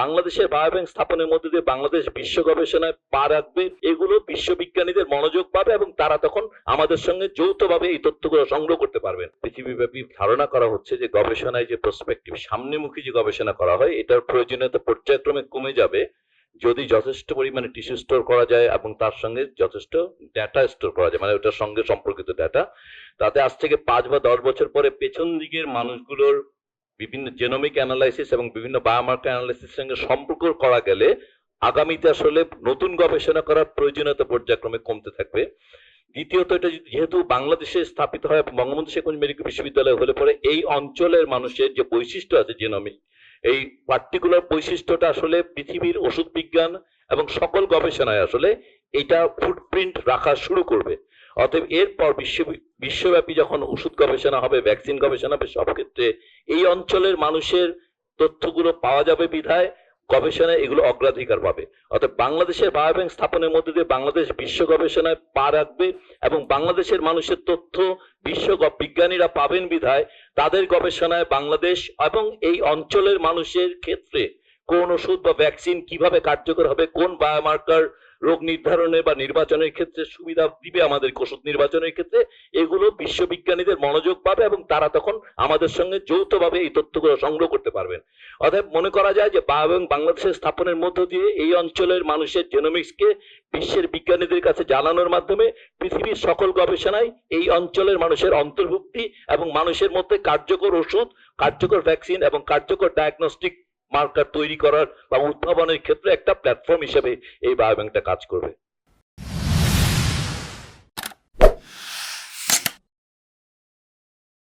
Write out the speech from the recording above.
বাংলাদেশের বায়োব্যাংক স্থাপনের মধ্যে দিয়ে বাংলাদেশ বিশ্ব গবেষণায় পা রাখবে, এগুলো বিশ্ববিজ্ঞানীদের মনোযোগ পাবে এবং তারা তখন আমাদের সঙ্গে যৌথভাবে এই তথ্যগুলো সংগ্রহ করতে পারবেন পৃথিবীব্যাপী ধারণা করা হচ্ছে যে গবেষণায় যে প্রসপেক্টিভ সামনেমুখী যে গবেষণা করা হয়, এটার প্রয়োজনীয়তা পর্যায়ক্রমে কমে যাবে। যদি যথেষ্ট পরিমাণে টিস্যু স্টোর করা যায় এবং তার সঙ্গে যথেষ্ট ডেটা স্টোর করা যায় মানে ওটার সঙ্গে সম্পর্কিত ডেটা তাতে আজ থেকে পাঁচ বা দশ বছর পরে পেছন দিকের মানুষগুলোর বিভিন্ন জেনোমিক অ্যানালাইসিস এবং বিভিন্ন বায়োমার্কার অ্যানালাইসিস সঙ্গে সম্পর্ক করা গেলে আগামীতে আসলে নতুন গবেষণা করার প্রয়োজনীয়তা পর্যায়ক্রমে কমতে থাকবে। দ্বিতীয়ত, এটা যেহেতু বাংলাদেশে স্থাপিত হয় বঙ্গবন্ধু শেখ মুজিব মেডিকেল বিশ্ববিদ্যালয় হলে পরে এই অঞ্চলের মানুষের যে বৈশিষ্ট্য আছে জেনোমিক এই পার্টিকুলার বৈশিষ্ট্যটা আসলে পৃথিবীর ওষুধ বিজ্ঞান এবং সকল গবেষণায় আসলে এটা ফুটপ্রিন্ট রাখা শুরু করবে। অতএব এরপর বিশ্ব বিশ্বব্যাপী যখন ওষুধ গবেষণা হবে ভ্যাকসিন গবেষণা হবে সব ক্ষেত্রে এই অঞ্চলের মানুষের তথ্যগুলো পাওয়া যাবে বিধায় গবেষণায় এগুলো অগ্রাধিকার পাবে। অর্থাৎ বাংলাদেশের বায়োব্যাংক স্থাপনের মধ্যে দিয়ে বাংলাদেশ বিশ্ব গবেষণায় পা রাখবে এবং বাংলাদেশের মানুষের তথ্য বিশ্ব বিজ্ঞানীরা পাবেন বিধায় তাদের গবেষণায় বাংলাদেশ এবং এই অঞ্চলের মানুষের ক্ষেত্রে কোন ওষুধ বা ভ্যাকসিন কীভাবে কার্যকর হবে, কোন বায়োমার্কার রোগ নির্ধারণে বা নির্বাচনের ক্ষেত্রে সুবিধা দিবে আমাদের ওষুধ নির্বাচনের ক্ষেত্রে, এগুলো বিশ্ববিজ্ঞানীদের মনোযোগ পাবে এবং তারা তখন আমাদের সঙ্গে যৌথভাবে এই তথ্যগুলো সংগ্রহ করতে পারবেন। অতএব মনে করা যায় যে এবং বাংলাদেশের স্থাপনের মধ্য দিয়ে এই অঞ্চলের মানুষের জেনোমিক্সকে বিশ্বের বিজ্ঞানীদের কাছে জানানোর মাধ্যমে পৃথিবীর সকল গবেষণায় এই অঞ্চলের মানুষের অন্তর্ভুক্তি এবং মানুষের মধ্যে কার্যকর ওষুধ, কার্যকর ভ্যাকসিন এবং কার্যকর ডায়াগনস্টিক মার্কার তৈরি করার বা উদ্ভাবনের ক্ষেত্রে একটা প্ল্যাটফর্ম হিসেবে এই বায়োব্যাংকটা কাজ করবে।